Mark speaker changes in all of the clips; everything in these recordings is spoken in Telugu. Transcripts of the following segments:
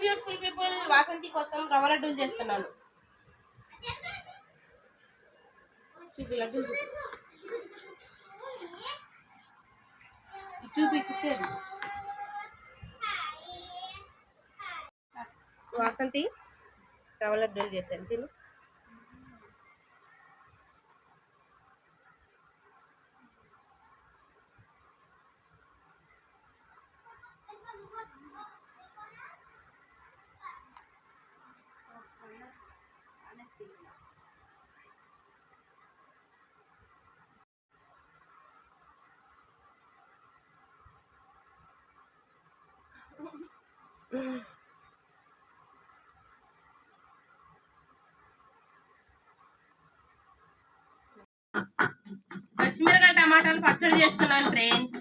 Speaker 1: బ్యూటిఫుల్ పీపుల్ వాసంతి కోసం రవ్వ లడ్డూలు చేస్తున్నాను చూపి వాసంతి రవ్వ లడ్డూలు చేశాను తిను. పచ్చిమిరకాయ టమాటాలు పచ్చడి చేస్తున్నాను ఫ్రెండ్స్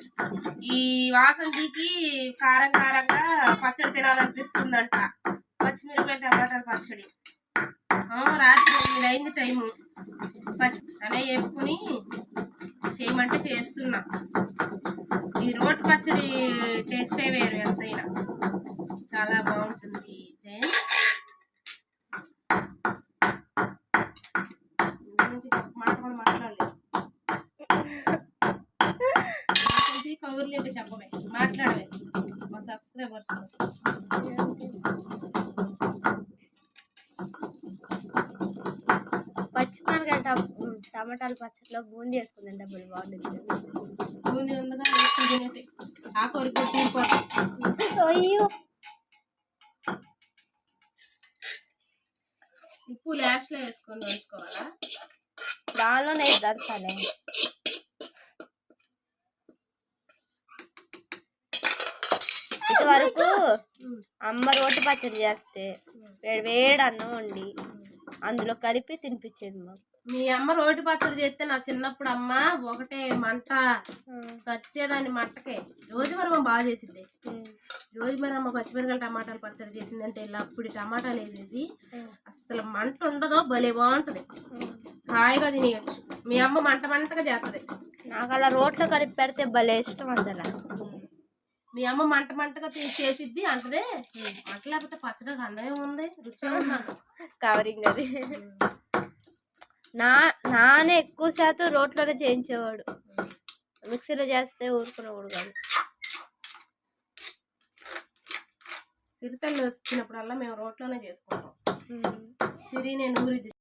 Speaker 1: ఈ వాసంతికి కారం కారంగా పచ్చడి తినాలనిపిస్తుందంట. పచ్చిమిరకాయ టమాటాలు పచ్చడి. రాత్రి ఎనిమిది అయింది టైము అనే వేపుకుని చేయమంటే చేస్తున్నా. ఈ రోటి పచ్చడి టేస్టే వేరు ఎంతైనా. చాలా బాగుంటుంది ఫ్రెండ్స్. మాట్లాడలేదు. చెప్పవే మాట్లాడవే మా సబ్స్క్రైబర్స్.
Speaker 2: పచ్చిమిరకాయ టమ- టమాటాల పచ్చడిలో బూందీ వేసుకుందంటే డబ్బులు బాగుంటుంది.
Speaker 1: బూందీ ఉందిగా తినేసి. ఆ కోరిక తీరిపోతుంది
Speaker 2: అయ్యో!
Speaker 1: ఉప్పు లాస్ట్లో వేసుకొని ఉంచుకోవాలా
Speaker 2: దానిలోనే దంచాలే ఇంతవరకు అమ్మ రోటి పచ్చడి చేస్తే వేడి వేడి అన్నం వండి అందులో కలిపి తినిపించేది మాకు.
Speaker 1: మీ అమ్మ రోటి పచ్చడి చేస్తే నా చిన్నప్పుడు అమ్మ ఒకటే మంట సచ్చేదాన్ని మంటకే. రోజు మనం బాగా చేసింది. రోజు మరి అమ్మ పచ్చిమిరకాయలు టమాటాలు పచ్చడి చేసిందంటే ఇలా అప్పుడు టమాటాలు వేసేసి అసలు మంట ఉండదో భలే బాగుంటది. హాయిగా తినేయచ్చు. మీ అమ్మ మంట మంటగా చేస్తుంది.
Speaker 2: నాకు అలా రోట్లో కలిపి పెడితే భలే ఇష్టం అసలు.
Speaker 1: మీ అమ్మ మంట మంటగా చేసిద్ది అంటదే. మంట లేకపోతే పచ్చడికి అందమే ఉంది రుచిగా ఉందంట.
Speaker 2: కవరింగ్ అది నా నాన్న ఎక్కువ శాతం రోట్లోనే చేయించేవాడు. మిక్సీలో చేస్తే ఊరుకునేవాడు కాదు.
Speaker 1: సిరితల్లి వచ్చినప్పుడల్లా మేము రోట్లోనే చేసుకుంటాం. సిరి నేను ఊరిది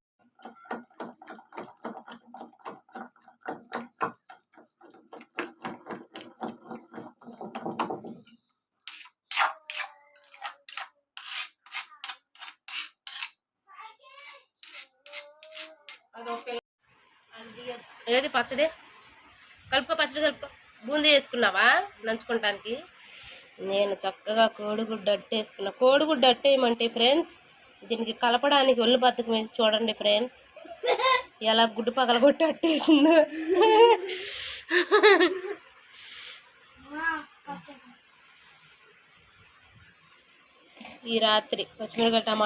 Speaker 1: ఏది పచ్చడి? కలుపుకో పచ్చడి కలుపుకో. బూందీ వేసుకున్నావా? నంచుకోవటానికి నేను చక్కగా కోడిగుడ్డ అట్టేసుకున్నా కోడిగుడ్డ కోడిగుడ్డు ఫ్రెండ్స్ దీనికి కలపడానికి ఒళ్ళు బతుకు వేసి చూడండి ఫ్రెండ్స్. ఎలా గుడ్డు పగలగొట్టి అట్టేసిందో ఈ రాత్రి పచ్చిమిరపకాయ